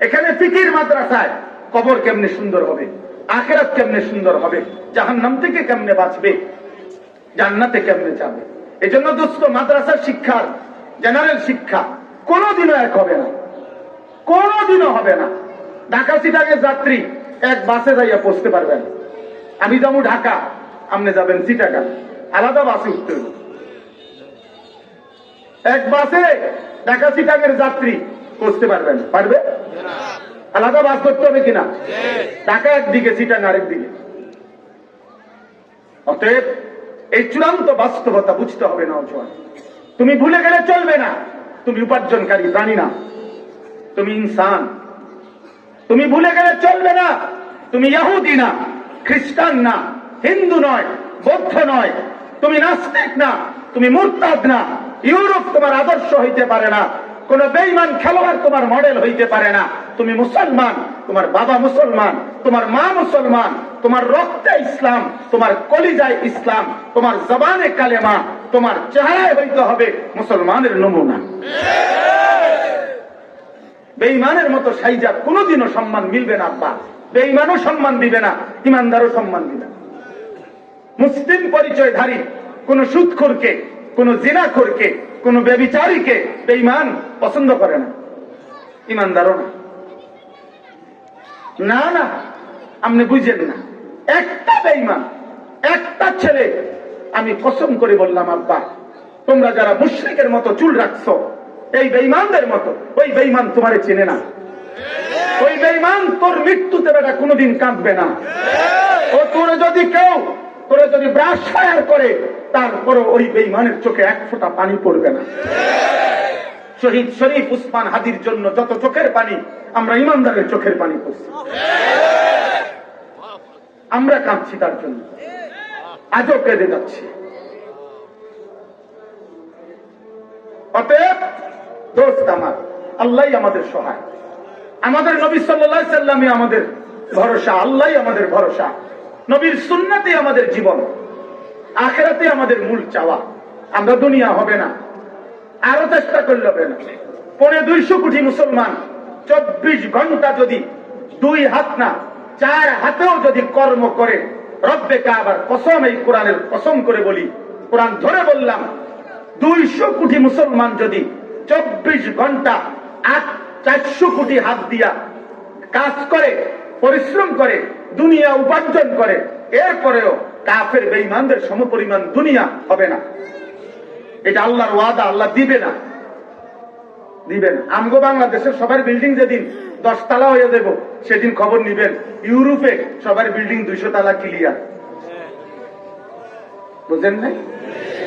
এখানে ফিকির মাদ্রাসায় কবর কেমনে সুন্দর হবে? আখেরাত কেমনে সুন্দর হবে? জাহান্নাম থেকে কেমনে বাঁচবে? জান্নাতে কেমনে যাবে? এজন্য দোস্ত, মাদ্রাসার শিক্ষার জেনারেল শিক্ষা কোনোদিনও এক হবে না। কোনোদিনও হবে না। ঢাকা সিটাগের যাত্রী এক বাসে যাইয়া পৌঁছতে পারবেন। আমি যাব ঢাকা, আপনি যাবেন সিটাগা আলাদা বাসে উঠতে এক বাসে যাত্রী পারবেন। পারবে? আলাদা বাস করতে হবে কিনা? একদিকে অতএব এই চূড়ান্ত বাস্তবতা বুঝতে হবে নওজোয়ান তুমি ভুলে গেলে চলবে না। তুমি উপার্জনকারী, প্রাণী না। তুমি ইনসান। তুমি ভুলে গেলে চলবে না। তুমি ইয়াহুদি না, খ্রিস্টান না, হিন্দু নয়, বৌদ্ধ নয়। তুমি নাস্তিক না, তুমি মুরতাদ না। ইউরোপ তোমার আদর্শ হইতে পারে না। কোন বেইমান খেলোয়াড় তোমার মডেল হইতে পারে না। তুমি মুসলমান, তোমার বাবা মুসলমান, তোমার মা মুসলমান, তোমার রক্তে ইসলাম, তোমার কলিজায় ইসলাম, তোমার জবানে কালেমা, তোমার চেহারায় হইতে হবে মুসলমানের নমুনা। বেইমানের মতো সাইজা কোনোদিনও সম্মান মিলবে না, আব্বা। বেইমানও সম্মান দিবে না, ইমানদারও সম্মান দিবে না। মুসলিম পরিচয়ধারী কোন সুদখোরকে কোন জিনাখোরকে, কোন বেবিচারীকে বেইমান পছন্দ করে না। ইমানদারও না। না না, আপনি বুঝেন না। একটা বেইমান একটা ছেলে, আমি কসম করে বললাম, আব্বা, তোমরা যারা মুশ্রিকের মতো চুল রাখছো, এই বেইমানদের মতো, ওই বেইমান তোমারে চেনে না। ওই বেইমান তোর মৃত্যুতে বেটা কোনোদিন কাঁদবে না। ও তোর যদি কেউ তোরে যদি ব্রাশ ফায়ার করে তারপরে ওই বেইমানের চোখে এক ফোঁটা পানি পড়বে না। শহীদ শরীফ উসমান হাদির জন্য যত চোখের পানি, আমরা ইমানদারের চোখের পানি পড়ছি। আমরা কাঁদছি তার জন্য। আজও কেঁদে যাচ্ছি। অতএব, দোস্ত আমার, আল্লাহ আমাদের সহায়। আমাদের নবী সাল্লাহ সাল্লামই আমাদের ভরসা, আল্লাহ আমাদের ভরসা। নবীর সুন্নাতে আমাদের জীবন, আখেরাতে আমাদের মূল চাওয়া। আমরা দুনিয়া হবে না, আরও চেষ্টা করলে হবে না। পনে দুইশো কোটি মুসলমান, চব্বিশ ঘণ্টা যদি দুই হাত না, চার হাতেও যদি কর্ম করে, রব্বে কাবার কসম, এই কোরআনের কসম করে বলি, কোরআন ধরে বললাম, দুইশো কোটি মুসলমান যদি চব্বিশ ঘণ্টা আট, চারশো কোটি হাত দিয়া কাজ করে, পরিশ্রম করে দুনিয়া উপার্জন করে। এরপরেও কাফের বেঈমানদের সমপরিমাণ দুনিয়া হবে না। এটা আল্লাহর ওয়াদা, আল্লাহ দিবে না। দিবেন আমগো বাংলাদেশের সবার বিল্ডিং যেদিন দশ তালা হয়ে যাব, সেদিন খবর নিবেন। ইউরোপে সবার বিল্ডিং দুইশো তালা ক্লিয়ার বুঝেন নাই?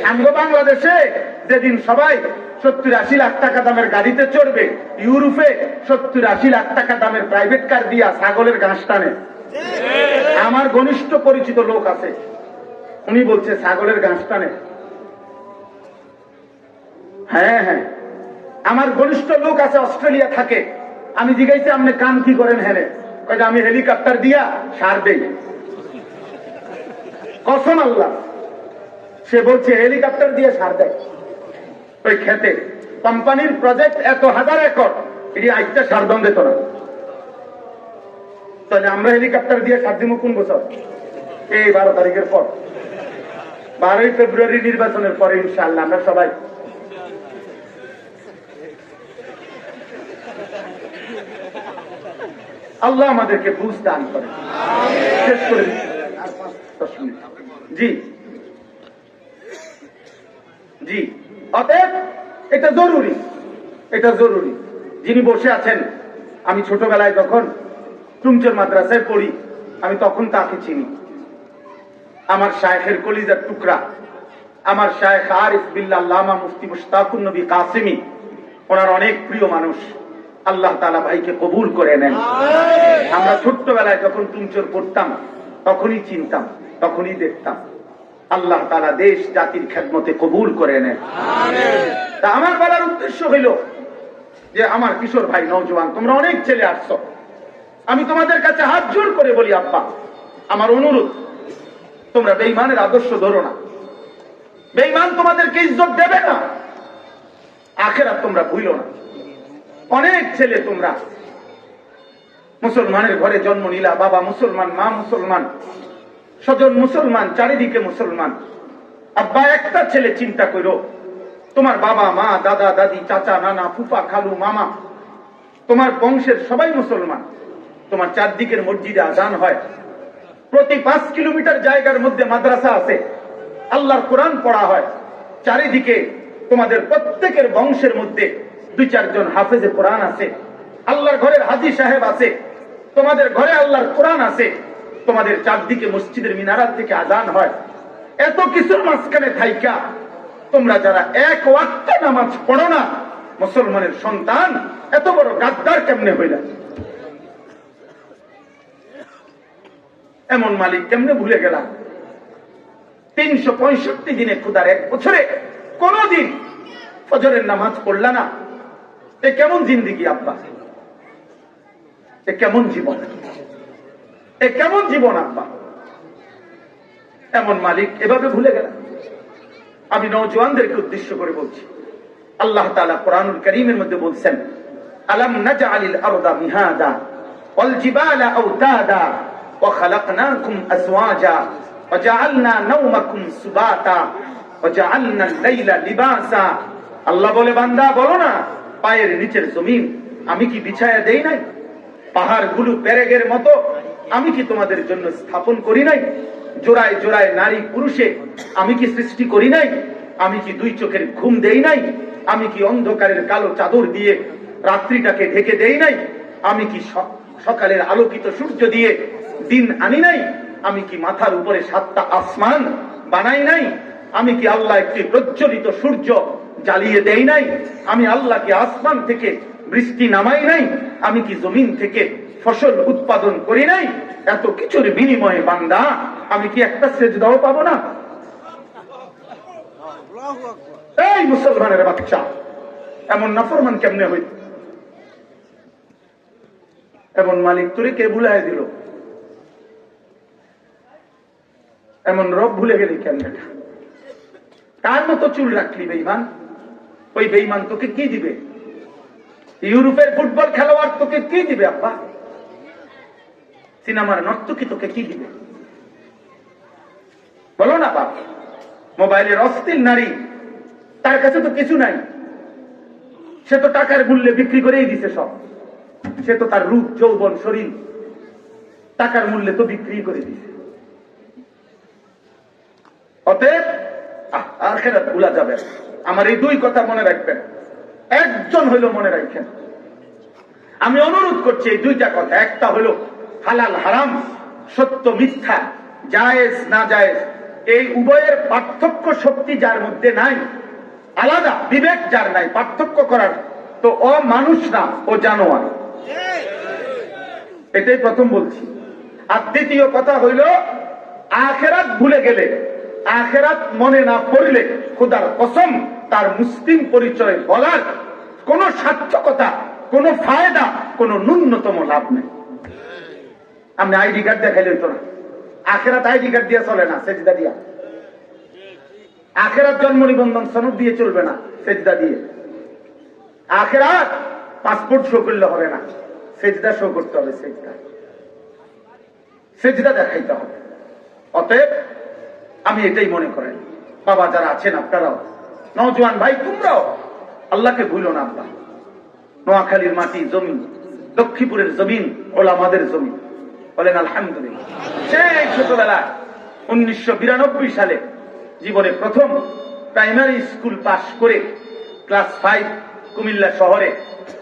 আমগো বাংলাদেশে যেদিন সবাই সত্তর আশি লাখ টাকা দামের গাড়িতে চড়বে, ইউরোপে সত্তর আশি লাখ টাকা দামের প্রাইভেট কার দিয়া ছাগলের ঘাস টানে। আমার ঘনিষ্ঠ পরিচিত লোক আছে। উনি বলছে, ছাগলের ঘাস টানে হ্যাঁ হ্যাঁ। আমার ঘনিষ্ঠ লোক আছে, অস্ট্রেলিয়া থাকে। আমি জিজ্ঞাসি, আপনি কাম কি করেন হ্যাঁ কয়ে, আমি হেলিকপ্টার দিয়া সার দেই। কসম আল্লাহ। সে বলছে, হেলিকপ্টার দিয়ে সার দেয়। ওই খেতে। কোম্পানির প্রজেক্ট এত হাজার একর, এটি আজকে সার দম দিত না তাহলে আমরা হেলিকপ্টার দিয়ে সার দিব কোন বছর? এই বারো তারিখের পর। বারোই ফেব্রুয়ারি নির্বাচনের পরে ইনশাল্লাহ আমরা সবাই আল্লাহ আমাদেরকে বুঝ দান করে শেষ করে। জি। জি। অতএব এটা জরুরি। এটা জরুরি। যিনি বসে আছেন, আমি ছোটবেলায় যখন টুমচর মাদ্রাসায় পড়ি আমি তখন তাকে চিনি। আমার শায়েখের কলিজার টুকরা আমার শায়েখ আরিফ বিল্লাহ লামা মুফতি মুশতাকুন নবী কাসিমি ওনার অনেক প্রিয় মানুষ। আল্লাহ তালা ভাইকে কবুল করে নেন। আমরা ছোট্টবেলায় যখন টুমচর পড়তাম তখনই চিনতাম তখনই দেখতাম। আল্লাহ তালা দেশ জাতির খেদমতে কবুল করে নেন। তা আমার বলার উদ্দেশ্য হইল যে আমার কিশোর ভাই নৌজওয়ান তোমরা অনেক ছেলে আসছো। আমি তোমাদের কাছে হাত জোর করে বলি, আব্বা, আমার অনুরোধ, তোমরা বেইমানের আদর্শ ধরো না। বেইমান তোমাদেরকে ইজ্জত দেবে না। আখেরা তোমরা ভুলো না। অনেক ছেলে তোমরা মুসলমানের ঘরে জন্ম নিলা, বাবা মুসলমান, মা মুসলমান, স্বজন মুসলমান, চারিদিকে মুসলমান। আব্বা, একটা ছেলে চিন্তা করো, তোমার বাবা, মা, দাদা, দাদি, চাচা, নানা, ফুফা, খালু, মামা, তোমার বংশের সবাই মুসলমান। তোমার চারদিকের মসজিদে আজান হয়। প্রতি পাঁচ কিলোমিটার জায়গার মধ্যে মাদ্রাসা আছে। আল্লাহর কোরআন পড়া হয়। চারিদিকে তোমাদের প্রত্যেকের বংশের মধ্যে দুই চারজন হাফেজে কোরআন আছে। আল্লাহর ঘরের হাজি সাহেব আছে। তোমাদের ঘরে আল্লাহর কোরআন আছে। তোমাদের চারদিকে মসজিদের মিনারাত থেকে আজান হয়। এত কিছুর মাঝখানে থাইকা, তোমরা যারা এক ওয়াক্ত নামাজ পড়ো না, মুসলমানের সন্তান, এত বড় গাদ্দার কেমনে হইলা? এমন মালিক কেমনে ভুলে গেলাম? তিনশো পঁয়ষট্টি দিনে খুদার এক বছরে কোনদিন ফজরের নামাজ পড়লা না। এ কেমন জিন্দিগি আব্বা? এ কেমন জীবন? এ কেমন জীবন আব্বা? এমন মালিক এভাবে ভুলে গেলাম। আমি নৌজওয়ানদেরকে উদ্দেশ্য করে বলছি, আল্লাহ তাআলা কোরআনুল করিমের মধ্যে বলছেন, আলাম নাজআলিল আরদা মিহাদা ওয়াল জিবালা আওতাদা। ওয়া জাআলনা নাওমাকুম সুবাতা ওয়া জাআলনা আল-লাইলা লিবাসা আল্লাহ বলে, বান্দা, বলো না, পায়ের নিচের জমিন আমি কি বিছায়া দেই নাই? পাহাড় পাহাড়গুলো পেরেগের মতো আমি কি তোমাদের জন্য স্থাপন করি নাই? জোড়ায় জোড়ায় নারী পুরুষে আমি কি সৃষ্টি করি নাই? আমি কি দুই চোখের ঘুম দেই নাই? আমি কি অন্ধকারের কালো চাদর দিয়ে রাত্রিটাকে ঢেকে দেই নাই? আমি কি সকালের আলোকিত সূর্য দিয়ে দিন আনি নাই। আমি কি মাথার উপরে সাতটা আসমান বানাই নাই? আমি কি আল্লাহ একটি প্রজ্বলিত সূর্য জ্বালিয়ে দেই নাই? আমি আল্লাহ কি আসমান থেকে বৃষ্টি নামাই নাই? আমি কি জমিন থেকে ফসল উৎপাদন করি নাই? এত কিছুর বিনিময়ে বান্দা, আমি কি একটা সেজদাও পাবো না? এই মুসলমানের বাচ্চা, এমন নাফরমান কেমনে হইত? এমন মালিক তোরে কে ভুলাই দিল? এমন রব ভুলে গেলি কেমনে কার মতো চুল রাখলি বেইমান? ওই বেইমান তোকে কি দিবে? ইউরোপের ফুটবল খেলোয়াড় তোকে কি দিবে, আব্বা? সিনেমার নর্তকি তোকে কি দিবে? বলো না, বাপ, মোবাইলের অস্থির নারী, তার কাছে তো কিছু নাই। সে তো টাকার মূল্যে বিক্রি করেই দিছে সব। সে তো তার রূপ, যৌবন, শরীর, টাকার মূল্যে তো বিক্রি করে দিছে। অতএব আখেরাত ভুলা যাবে। আমার এই দুই কথা মনে রাখবেন। একজন হইল মনে রাখেন। আমি অনুরোধ করছি এই দুইটা কথা। একটা হলো হালাল হারাম, সত্য মিথ্যা, জায়েজ, না জায়েজ। এই উভয়ের পার্থক্য শক্তি যার মধ্যে নাই, আলাদা, বিবেক যার নাই, পার্থক্য করার তো ও মানুষ না, ও জানোয়ার। এটাই প্রথম বলছি। আর দ্বিতীয় কথা হইল, আখেরাত ভুলে গেলে আখেরাত মনে না পড়লে খুদার কসম, তার মুসলিম পরিচয় বলার কোন সার্থকতা, কোন ফায়দা, কোন ন্যূনতম লাভ নেই। আপনি আইডি কার্ড দেখাইলে হইতো না আখেরাত আইডি কার্ড দিয়ে চলে না, সেজদা দিয়া। আখেরাত জন্ম নিবন্ধন সনদ দিয়ে চলবে না, সেজদা দিয়ে। আখেরাত পাসপোর্ট শো করলে হবে না, সেজদা শো করতে হবে, সেজদা। সেজদা দেখাইতে হবে। অতএব আমি এটাই মনে করেন বাবা যারা আছেন, আপনারাও। নজওয়ান ভাই, তোমরাও। আল্লাহকে ভুলো না আব্বা নোয়াখালীর মাটি জমিন লক্ষ্মীপুরের জমিন, ওলামাদের জমিন বলেন, আলহামদুলিল্লাহ। সেই ছোটবেলা উনিশশো বিরানব্বই সালে জীবনে প্রথম প্রাইমারি স্কুল পাশ করে ক্লাস ফাইভ কুমিল্লা শহরে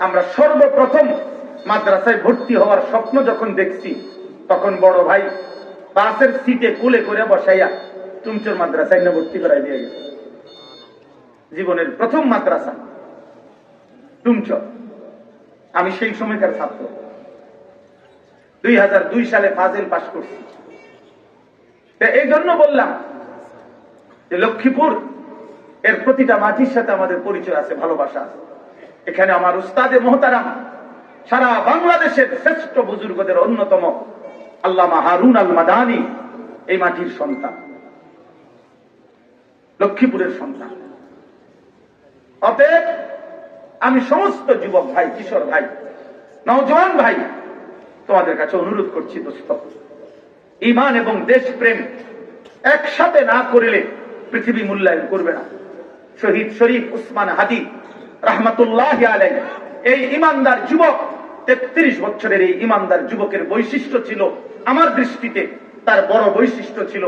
আমরা সর্বপ্রথম মাদ্রাসায় ভর্তি হওয়ার স্বপ্ন যখন দেখছি, তখন বড় ভাই বাসের সিটে কুলে করে বসাইয়া টুমচোর মাদ্রাসায় নিয়ে ভর্তি করাই দিয়ে গেছে। জীবনের প্রথম মাদ্রাসা। টুমচর আমি সেই সময়কার ছাত্র। দুই দুই সালে ফাজিল পাশ করছি। এই জন্য বললাম যে লক্ষ্মীপুর এর প্রতিটা মাটির সাথে আমাদের পরিচয় আছে, ভালোবাসা আছে। এখানে আমার উস্তাদে মোহতারাম সারা বাংলাদেশের শ্রেষ্ঠ বুজুর্গদের অন্যতম আল্লামা হারুন আল মাদানি এই মাটির সন্তান। লক্ষ্মীপুরের সন্তান। অতএব আমি সমস্ত যুবক ভাই, কিশোর ভাই নওজওয়ান ভাই, তোমাদের কাছে অনুরোধ করছি, দোস্ত ইমান এবং দেশপ্রেম একসাথে না করলে পৃথিবী মূল্যায়ন করবে না। শহীদ শরীফ উসমান হাদি রহমতুল্লাহ আলাই এই ইমানদার যুবক, তেত্রিশ বছরের এই ইমানদার যুবকের বৈশিষ্ট্য ছিল, আমার দৃষ্টিতে তার বড় বৈশিষ্ট্য ছিল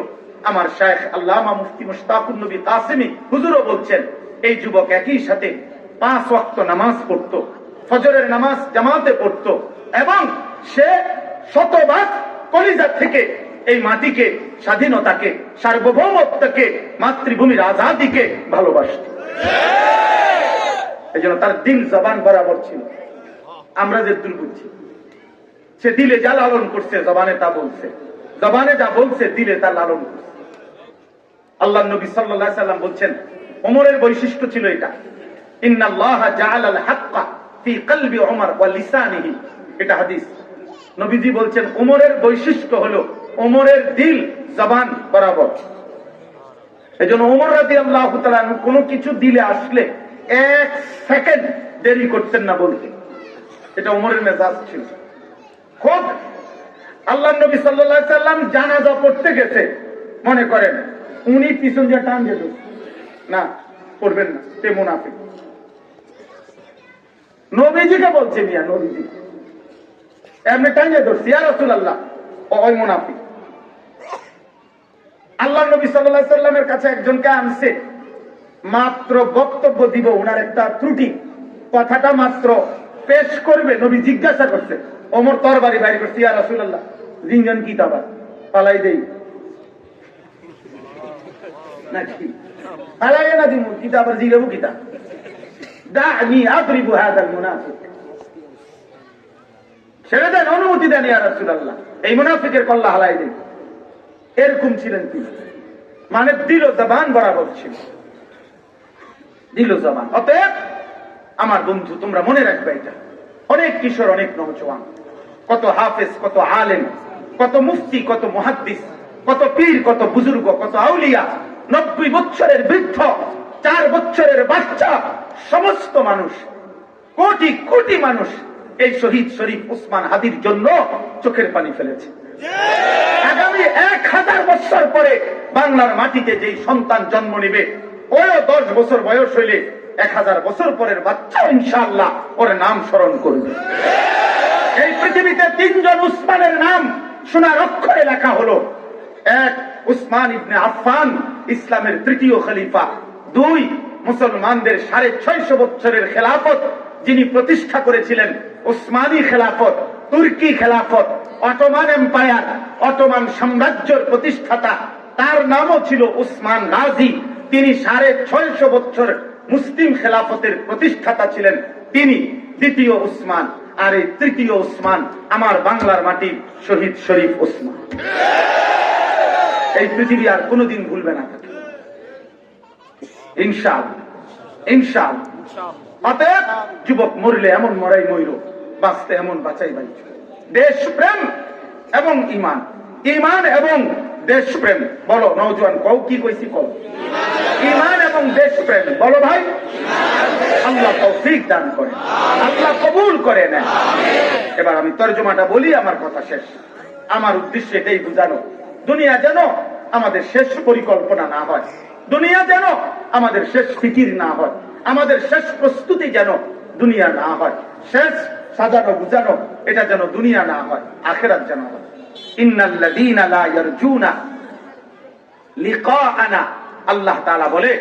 আমার শায়েখ আল্লামা মুফতি মুশতাকুর নবী কাসেমি হুজুরও বলছেন, এই যুবক একই সাথে পাঁচ ওয়াক্ত নামাজ পড়তো, ফজরের নামাজ জামাতে পড়তো এবং সে শতভাগ কলিজা থেকে এই মাটিকে, স্বাধীনতাকে, সার্বভৌমত্বকে, মাতৃভূমির আজাদিকে ভালোবাসত। এই জন্য তার দিল জবান বরাবর ছিল। আমরা যে দূর বুঝছি সে দিলে যা লালন করছে, জবানে তা বলছে। জবানে যা বলছে, দিলে তা লালন করছে। আল্লাহ নবী সাল্লাল্লাহু সাল্লাম বলছেন, ওমরের বৈশিষ্ট্য ছিল এটা। এটা হাদিস। নবীজি বলছেন বৈশিষ্ট্য হলো দিল বরাবর। এই জন্য কোনো কিছু দিলে আসলে এক সেকেন্ড দেরি করতেন না বলতে। এটা ওমরের মেজাজ ছিল। খোদ আল্লাহ নবী সাল্লাম জানাজা পড়তে গেছে, মনে করেন। উনি পিছন দিয়ে টান যেত না, করবেন না, তে মুনাফিক। নবীজিকে বলছে মিয়া, নবীজি। এমনি টাইনে ধরছি আর রসুল আল্লাহ ওই মুনাফিক। আল্লাহ নবী সাল্লাহ সাল্লামের কাছে একজনকে আনছে। মাত্র বক্তব্য দিব ওনার একটা ত্রুটি। কথাটা মাত্র পেশ করবে, নবী জিজ্ঞাসা করছে, ওমর তরবারি বাইরে করছে, ইয়া রাসূলুল্লাহ জিনজন কি তাবা পালাই দেই। এরকম ছিলেন তিনি মানে দিল জবান বরাবর ছিল দিল জবান অতএব আমার বন্ধু তোমরা মনে রাখবে এটা অনেক কিশোর অনেক নৌজওয়ান কত হাফেজ, কত আলেম, কত মুফতি, কত মুহাদ্দিস, কত পীর, কত বুজুর্গ, কত আউলিয়া। নব্বই বছরের বৃদ্ধ, চার বছরের বাচ্চা, সমস্ত মানুষ, কোটি কোটি মানুষ এই শহীদ শরীফ উসমান হাদির জন্য চোখের পানি ফেলেছে। আগামী এক হাজার বছর পরে বাংলার মাটিতে যেই সন্তান জন্ম নিবে ওই দশ বছর বয়স হইলে এক হাজার বছর পরের বাচ্চা ইনশাআল্লাহ ওর নাম স্মরণ করবে। এই পৃথিবীতে তিনজন উসমানের নাম সোনার অক্ষরে লেখা হলো এক উসমান ইবনে আফফান, ইসলামের তৃতীয় খলিফা। দুই মুসলমানদের সাড়ে ছয়শো বছরের খেলাফত যিনি প্রতিষ্ঠা করেছিলেন, উসমানী খেলাফত, তুর্কি খেলাফত, অটোমান এম্পায়ার, অটোমান সাম্রাজ্যের প্রতিষ্ঠাতা। তার নামও ছিল উসমান গাজী। তিনি সাড়ে ছয়শো বছর মুসলিম খেলাফতের প্রতিষ্ঠাতা ছিলেন। তিনি দ্বিতীয় উসমান, আর এই তৃতীয় উসমান আমার বাংলার মাটি শহীদ শরীফ উসমান। এই পৃথিবী আর কোনোদিন ভুলবে না ইনশাল ইনশাল অতএব যুবক মরলে এমন মরাই ময়ূর বাঁচতে এমন বাঁচাই বাই দেশপ্রেম এবং ইমান ইমান এবং দেশপ্রেম। বলো নৌজওয়ান কও কি কইছি কও। ইমান এবং দেশপ্রেম। বলো ভাই। আল্লাহ তৌফিক দান করে আল্লাহ কবুল করে নেন। এবার আমি তর্জমাটা বলি আমার কথা শেষ। আমার উদ্দেশ্য এটাই বুঝানো। দুনিয়া যেন আমাদের শেষ পরিকল্পনা না হয়। দুনিয়া যেন আমাদের শেষ ফিকির না হয়। আমাদের শেষ প্রস্তুতি যেন দুনিয়া না হয়। শেষ সাজানো বুঝানো এটা যেন দুনিয়া না হয়, আখেরাত যেন হয়। আল্লাহ বলে,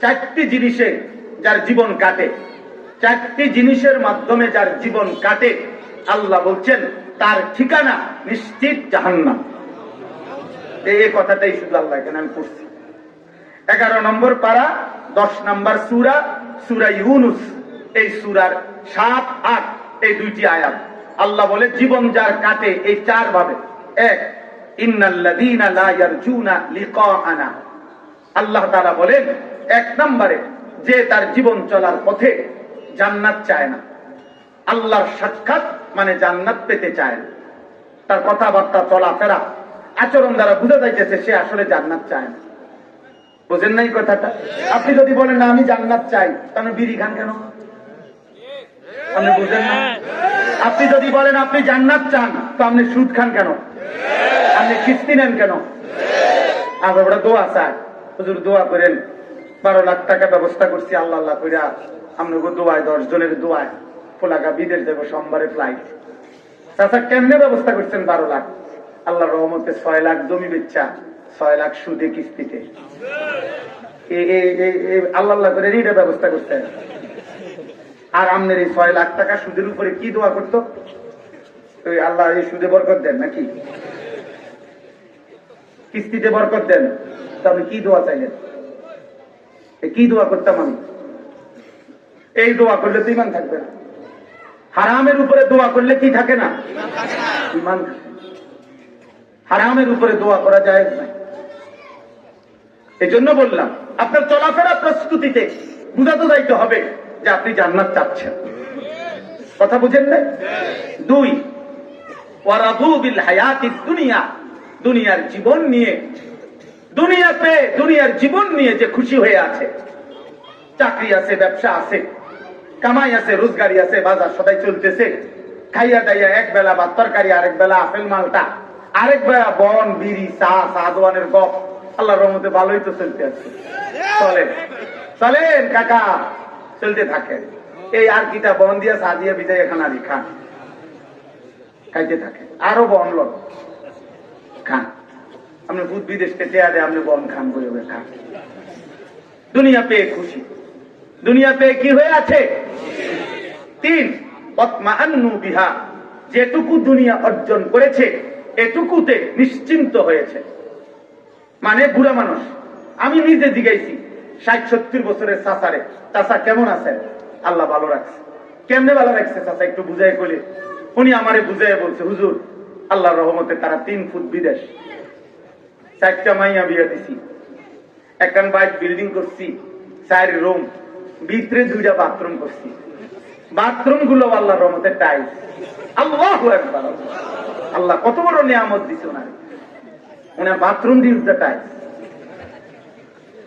চারটি জিনিসে যার জীবন কাটে, চারটি জিনিসের মাধ্যমে যার জীবন কাটে, আল্লাহ বলছেন, তার ঠিকানা নিশ্চিত জাহান্নাম। এই কথাটাই শুধু আল্লাহ এখানে আমি পড়ছি। এগারো নম্বর পারা, দশ নম্বর সুরা সুরা ইউনুস। এই সুরার সাত, আট, এই দুইটি আয়াত। আল্লাহ বলে, জীবন যার কাটে এই চার ভাবে। এক আল্লাহ তাআলা বলেন, এক নম্বরে যে তার জীবন চলার পথে জান্নাত চায় না। আল্লাহর সাক্ষাৎ মানে জান্নাত পেতে চায় না। তার কথাবার্তা, চলাফেরা আচরণ দ্বারা বুঝা যাইতেছে, সে আসলে জান্নাত চায় না। বোঝেন নাই কথাটা? আপনি যদি বলেন, না, আমি জান্নাত চাই, তাহলে বিড়ি খান কেন? আপনি বুঝেন না? আপনি যদি বলেন, আপনি জান্নাত চান, তো আপনি সুদ খান কেন? আপনি কিস্তি নেন কেন? আর ওরা দোয়া চায়। হুজুর, দোয়া করেন। বারো লাখ টাকা ব্যবস্থা করছি, আল্লাহ আল্লাহ কইরা আপনাকে দোয়ায়, দশ জনের দোয়ায়। ফোলাকা বিদেশ দেবো সোমবারে ফ্লাইট চাচা, কেমনে ব্যবস্থা করছেন বারো লাখ? আল্লাহ রহমতে ছয় লাখ জমি বেচা, ছয় লাখ সুদে কিস্তিতে। আল্লাহ করে এইটা ব্যবস্থা করছেন আর আমনের এই ছয় লাখ টাকা সুদের উপরে কি দোয়া করতো? আল্লাহ এই সুদে বরকত দেন নাকি? কিস্তিতে বরকত দেন। আপনি কি দোয়া চাইলেন? কি দোয়া করতাম আমি? এই দোয়া করলে তো ইমান থাকবে না। হারামের উপরে দোয়া করলে কি থাকে না? ইমান থাকে। হারামের উপরে দোয়া করা যায় না। এই জন্য বললাম, আপনার চলাফেরা প্রস্তুতিতে বুঝাতে যাইতে হবে যে আপনি জান্নাত চাচ্ছেন। কথা বুঝেন না দুই দুনিয়ার জীবন নিয়ে, দুনিয়াতে দুনিয়ার জীবন নিয়ে যে খুশি হয়ে আছে। চাকরি আছে, ব্যবসা আছে, কামাই আছে, রোজগারি আছে, বাজার সদাই চলতেছে। খাইয়া দাইয়া এক বেলা বা তরকারি, আরেক বেলা আপেল মালটা। আরেক বেলা বন, বিড়ি, চা সাদওয়ানের গপ। আল্লাহর রহমতে ভালোই তো চলতে আছে। চলেন চলেন, কাকা, চলতে থাকেন। এই আর কিটা বন দিয়া, চা দিয়া বিজয় এখানে আলি খান। খাইতে থাকেন। আরও বন লোক খান। আপনি ভূত বিদেশ পেতে আরে আপনি বন খান হবে খান। দুনিয়া পেয়ে খুশি। দুনিয়া পেয়ে কি হয়ে আছে? তিন বিহা। যেটুকু দুনিয়া অর্জন করেছে এটুকুতে নিশ্চিন্ত হয়েছে। মানে বুড়া মানুষ, আমি নিজে জিগাইছি, ষাট সত্তর বছরের চাচারে, চাচা কেমন আছেন? আল্লাহ ভালো রাখছে। কেমনে ভালো রাখছে? চাচা একটু বুঝাই কইলে। উনি আমারে বুঝাই বলছে, হুজুর, আল্লাহর রহমতে তারা তিন ফুট বিদেশ। চারটা মাইয়া বিয়া দিছি। একখান বাইক বিল্ডিং করছি, চার রুম, ভিতরে দুইটা বাথরুম করছি। বাথরুমগুলো আল্লাহর রহমতে টাইলস আল্লাহ একবার আল্লাহ কত বড় নিয়ামত দিছে ওনার। ওনার বাথরুম টাইলস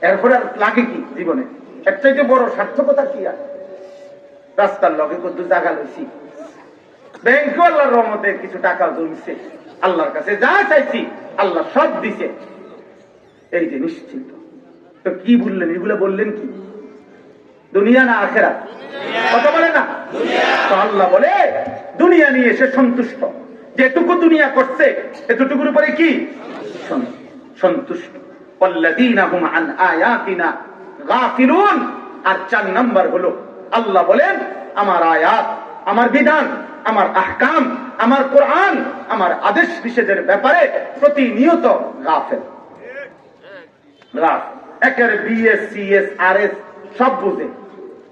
এরপরে আর লাগে কি জীবনে? এর চাইতে বড় সার্থকতা কি আর? রাস্তার লগে কত জায়গা লইছি। ব্যাংকে আল্লাহর রহমতে কিছু টাকা জমছে। আল্লাহর কাছে যা চাইছি, আল্লাহ সব দিছে। এই যে নিশ্চিন্ত। তো কি বললেন? এগুলো বললেন কি? দুনিয়া না আখেরা কথা বলে না? তো আল্লাহ বলে, দুনিয়া নিয়ে সে সন্তুষ্ট। যেটুকু দুনিয়া করছে, এতটুকুর উপরে কি? সন্তুষ্ট। আর চার নম্বর হলো, আল্লাহ বলেন, আমার আয়াত, আমার বিধান, আমার আহকাম, আমার কোরআন, আমার আদেশ নিষেধের ব্যাপারে প্রতিনিয়ত গাফেল। একের বিএস সিএস আর এস সব বুঝে।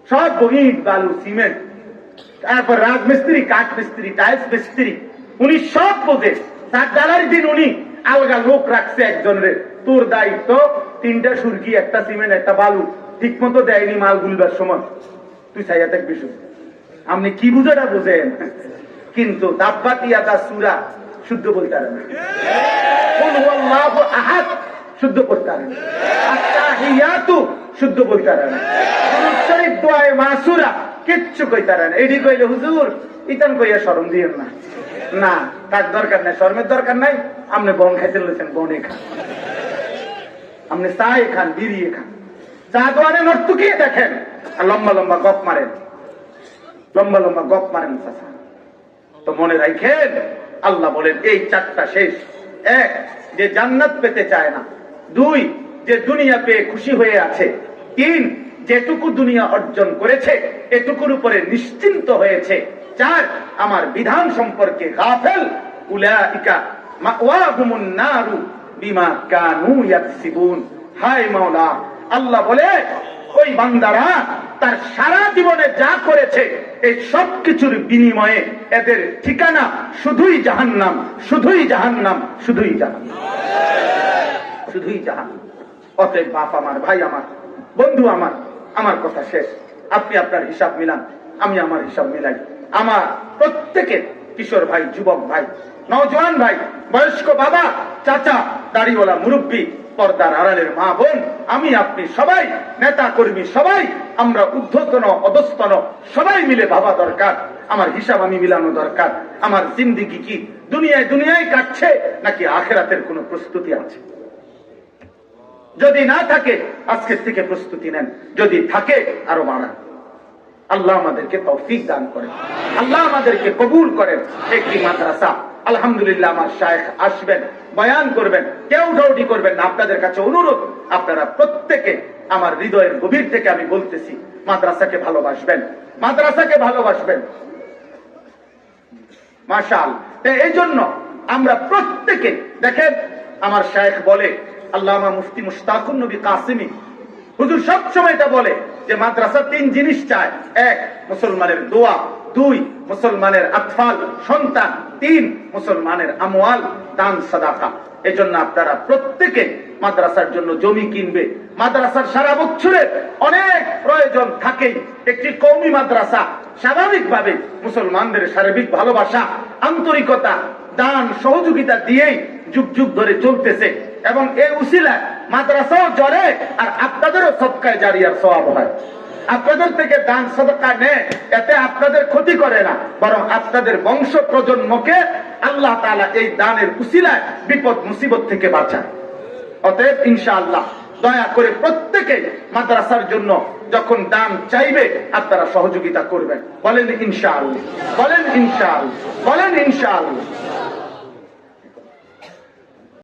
সব ইট, বালু, সিমেন্ট। তারপর রাজমিস্ত্রি কাঠ মিস্ত্রি টাইলস মিস্ত্রি উনি সব বোঝে। তার ডালার দিন উনি আলগা লোক রাখছে একজনের। তোর দায়িত্ব তিনটা সুরকি, একটা সিমেন্ট, একটা বালু। ঠিক মতো দেয়নি মাল গুলবার সময়। তুই চাইয়া থাকবি আপনি কি বুঝাটা বুঝেন? কিন্তু তা সুরা শুদ্ধ বলতে পারে না। কুল শুদ্ধ করতে শুদ্ধ বলতে দুরূদ মাসুরা কিচ্ছু এডি কইলে হুজুর, ইতান কইয়া শরম দিয়েন না। না, তার দরকার নাই, শরমের দরকার নাই। আপনি বন খাইতে লইছেন, বনে খান। আপনি চায়ে খান বিড়িয়ে খান। চা দোয়ারে নর্তুকিয়ে দেখেন, আর লম্বা লম্বা গপ মারেন। লম্বা লম্বা গপ মারেন, চাচা। তো মনে রাখেন, আল্লাহ বলেন, এই চারটা শেষ। এক, যে জান্নাত পেতে চায় না। দুই, যে দুনিয়া পেয়ে খুশি হয়ে আছে। তিন, যেটুকু দুনিয়া অর্জন করেছে, এটুকুর উপরে নিশ্চিন্ত হয়েছে। চার আমার বিধান সম্পর্কে গাফেল। উলাইকা মাওয়াহুমুন নারু বিমা কানু ইয়াকসিবুন। হায় মাওলা, আল্লাহ বলে, ওই বান্দারা তার সারা জীবনে যা করেছে, এই সব কিছুর বিনিময়ে এদের ঠিকানা শুধুই জাহান্নাম শুধুই জাহান্নাম শুধুই জাহান্নাম। শুধুই জাহান্নাম। অতএব বাপ আমার, ভাই আমার, বন্ধু আমার আমার কথা শেষ। আপনি আপনার হিসাব মিলান, আমি আমার হিসাব মিলাই। আমার প্রত্যেকের কিশোর ভাই, যুবক ভাই, নওজোয়ান ভাই, বয়স্ক বাবা, চাচা, দাড়িওয়ালা মুরব্বী, পর্দার আড়ালের মা বোন, আমি, আপনি সবাই, নেতা কর্মী সবাই, আমরা ঊর্ধ্বতন, অধস্তন, সবাই মিলে ভাবা দরকার। আমার হিসাব আমি মিলানো দরকার। আমার জিন্দিগি কি দুনিয়ায় দুনিয়ায় কাটছে, নাকি আখেরাতের কোনো প্রস্তুতি আছে? যদি না থাকে, আজকের থেকে প্রস্তুতি নেন। যদি থাকে, আরও বাড়ান। আল্লাহ আমাদেরকে তৌফিক দান করেন। আল্লাহ আমাদেরকে কবুল করেন। একটি মাদ্রাসা, আলহামদুলিল্লাহ আমার শায়েখ আসবেন, বয়ান করবেন, কেউ ডাউটি করবেন না। আপনাদের কাছে অনুরোধ, আপনারা প্রত্যেকে আমার হৃদয়ের গভীর থেকে আমি বলতেছি, মাদ্রাসাকে ভালোবাসবেন মাদ্রাসাকে ভালোবাসবেন। মাশাল এই জন্য আমরা প্রত্যেকে, দেখেন, আমার শায়েখ বলে, আল্লামা মুফতি মুশতাকুন নবী কাসিমি হুজুর সব সময় এটা বলে যে মাদ্রাসা তিন জিনিস চায়। এক, মুসলমানের দোয়া, দুই, মুসলমানের আতফাল, সন্তান, তিন, মুসলমানের আমওয়াল, দান, সাদাকা। এজন্য আপনারা প্রত্যেকে মাদ্রাসার জন্য জমি কিনবে। মাদ্রাসার সারা বছরের অনেক প্রয়োজন থাকেই। একটি কৌমি মাদ্রাসা স্বাভাবিকভাবে মুসলমানদের সার্বিক ভালোবাসা, আন্তরিকতা, দান, সহযোগিতা দিয়েই যুগ যুগ ধরে চলতেছে। এবং এই উসিলায় মাদ্রাসাও জ্বরে আর আপনাদেরও সৎকায় জারিয়ার স্বভাব হয়। আপনাদের থেকে দান সদকা নেয় এতে আপনাদের ক্ষতি করে না, বরং আপনাদের বংশ প্রজন্মকে আল্লাহ তাআলা এই দানের উসিলায় বিপদ, মুসিবত থেকে বাঁচায়। অতএব ইনশাআল্লাহ, দয়া করে প্রত্যেকে মাদ্রাসার জন্য যখন দান চাইবে, আপনারা সহযোগিতা করবেন। বলেন ইনশাআল্লাহ বলেন ইনশাআল্লাহ বলেন ইনশাআল্লাহ।